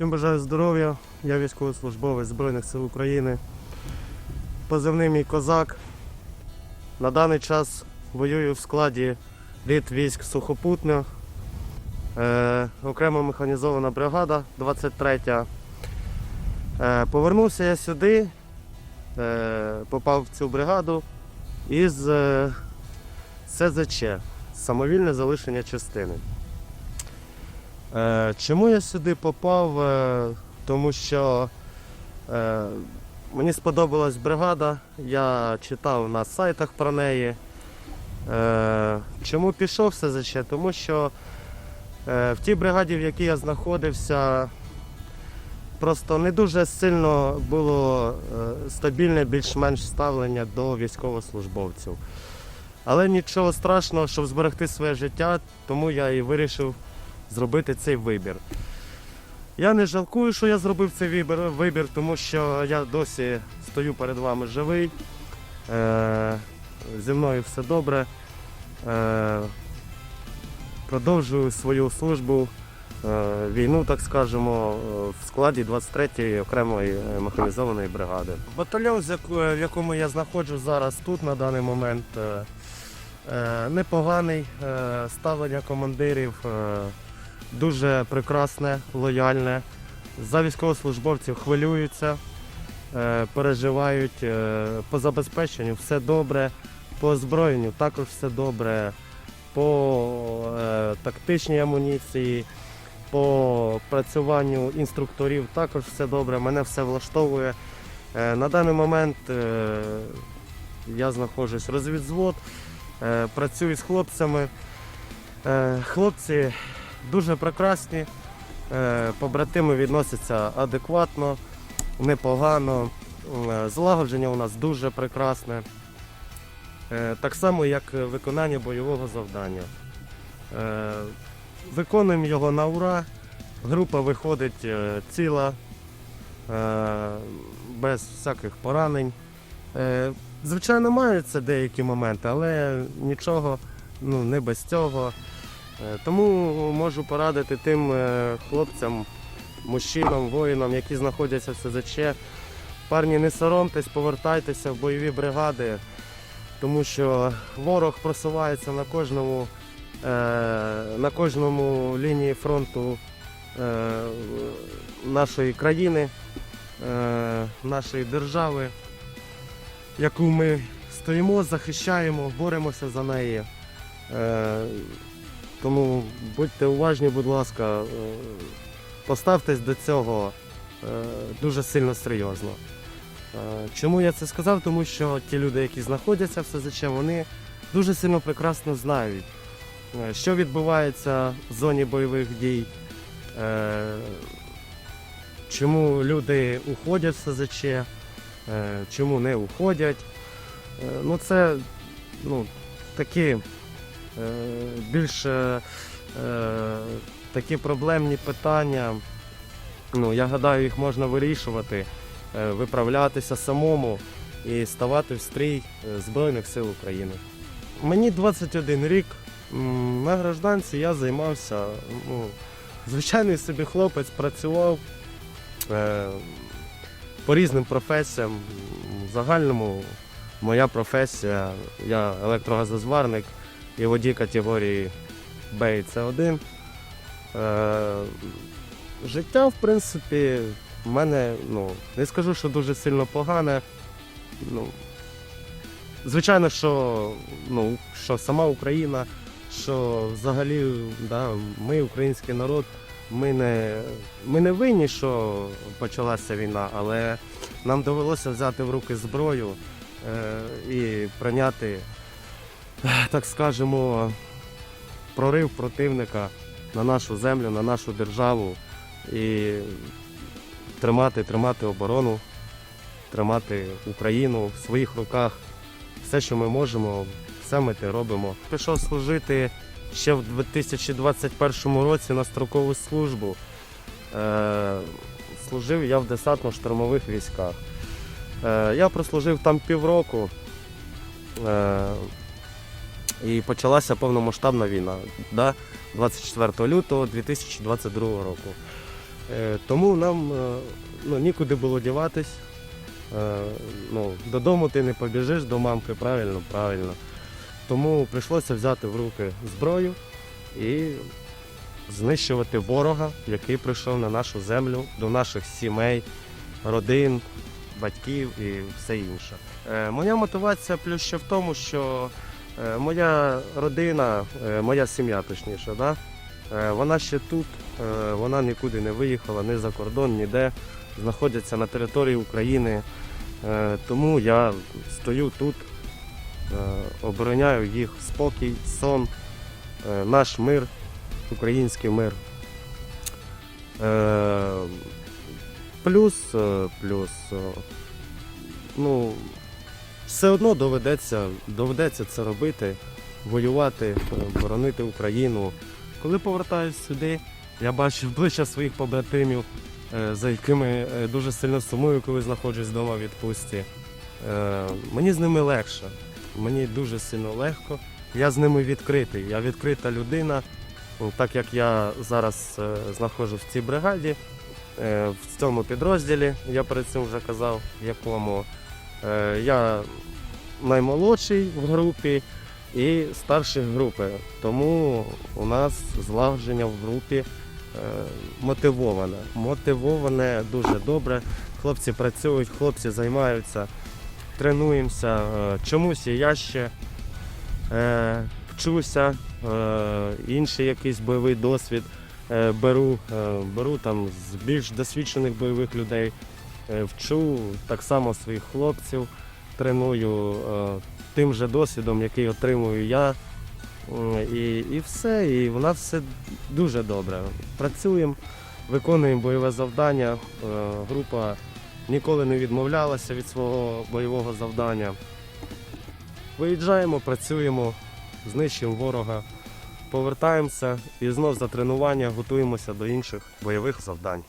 Всім бажаю здоров'я. Я військовослужбовець Збройних сил України. Позивний мій козак. На даний час воюю в складі літ військ сухопутних. Е, окремо механізована бригада 23. Е, повернувся я сюди, е, попав в цю бригаду із е, СЗЧ самовільне залишення частини. Е, чому я сюди попав? Е, тому що е, мені сподобалась бригада, я читав на сайтах про неї. Чому пішов в СЗЧ? Тому що в тій бригаді, в якій я знаходився, просто не дуже сильно було стабільне більш-менш ставлення до військовослужбовців. Але нічого страшного, щоб зберегти своє життя, тому я і вирішив зробити цей вибір. Я не жалкую, що я зробив цей вибір, вибір тому що я досі стою перед вами живий. Е, зі мною все добре. Е, продовжую свою службу, е, війну, так скажемо, е, в складі 23-ї окремої е, механізованої бригади. Батальйон, в якому я знаходжусь зараз тут на даний момент, непоганий. Ставлення командирів дуже прекрасне, лояльне. За військовослужбовців хвилюються, е, переживають. е, По забезпеченню все добре, по озброєнню також все добре, по е, тактичній амуніції, по працюванню інструкторів також все добре, мене все влаштовує. На даний момент я знаходжусь розвідзвод, працюю з хлопцями. Хлопці дуже прекрасні, е, побратими відносяться адекватно, непогано. Е, Злагодження у нас дуже прекрасне. Е, Так само, як виконання бойового завдання. Виконуємо його на ура. Група виходить ціла, без всяких поранень. Звичайно, маються деякі моменти, але нічого ну, не без цього. Е, Тому можу порадити тим е, хлопцям, мужчинам, воїнам, які знаходяться в СЗЧ. Парні, не соромтесь, повертайтеся в бойові бригади, тому що ворог просувається на кожному, е, на кожному лінії фронту нашої країни, нашої держави, яку ми стоїмо, захищаємо, боремося за неї. Тому будьте уважні, будь ласка, е, поставтесь до цього е, дуже сильно серйозно. Е, Чому я це сказав? Тому що ті люди, які знаходяться в СЗЧ, вони дуже сильно прекрасно знають, що відбувається в зоні бойових дій, чому люди уходять в СЗЧ, чому не уходять. Ну, це ну, такі більш е, е, такі проблемні питання. Ну, я гадаю, їх можна вирішувати, е, виправлятися самому і ставати в стрій е, Збройних сил України. Мені 21 рік. На гражданці я займався. Ну, звичайний собі хлопець працював е, по різним професіям. В загальному моя професія, я електрогазозварник і водій категорії Б і С1. Е, життя, в принципі, в мене, ну, не скажу, що дуже сильно погане. Ну, звичайно, що, ну, що сама Україна, що взагалі да, ми, український народ, ми не, ми не винні, що почалася війна, але нам довелося взяти в руки зброю е, і прийняти, так скажемо, прорив противника на нашу землю, на нашу державу і тримати, тримати оборону, тримати Україну в своїх руках. Все, що ми можемо, все ми те робимо. Пішов служити ще в 2021 році на строкову службу. Е, служив я в десантно-штурмових військах. Е, я прослужив там півроку. Е, і почалася повномасштабна війна да? 24 лютого 2022 року. Е, Тому нам е, ну, нікуди було діватись. Е, Ну, додому ти не побіжиш до мамки, правильно, правильно. Тому прийшлося взяти в руки зброю і знищувати ворога, який прийшов на нашу землю, до наших сімей, родин, батьків і все інше. Моя мотивація плюс ще в тому, що моя родина, е, моя сім'я точніше, да? е, вона ще тут, е, вона нікуди не виїхала, ні за кордон, ніде, знаходяться на території України. Е, Тому я стою тут, е, обороняю їх спокій, сон, е, наш мир, український мир. Е, Плюс, е, плюс, е, ну, все одно доведеться, доведеться це робити, воювати, е, боронити Україну. Коли повертаюсь сюди, я бачу обличчя своїх побратимів, е, за якими е, дуже сильно сумую, коли знаходжусь вдома в відпустці. Мені з ними легше, мені дуже сильно легко. Я з ними відкритий. Я відкрита людина. Так як я зараз знаходжусь в цій бригаді, в цьому підрозділі, я перед цим вже казав, якому я наймолодший в групі і старший групи. Тому у нас злагодження в групі е, мотивоване. Мотивоване дуже добре. Хлопці працюють, хлопці займаються, тренуємося. Е, Чомусь я ще е, вчуся, е, інший якийсь бойовий досвід е, беру, е, беру там з більш досвідчених бойових людей, е, вчу так само своїх хлопців, треную е, тим же досвідом, який отримую я. І, і все, і в нас все дуже добре. Працюємо, виконуємо бойове завдання. Е, Група ніколи не відмовлялася від свого бойового завдання. Виїжджаємо, працюємо, знищуємо ворога, повертаємося і знов за тренування готуємося до інших бойових завдань.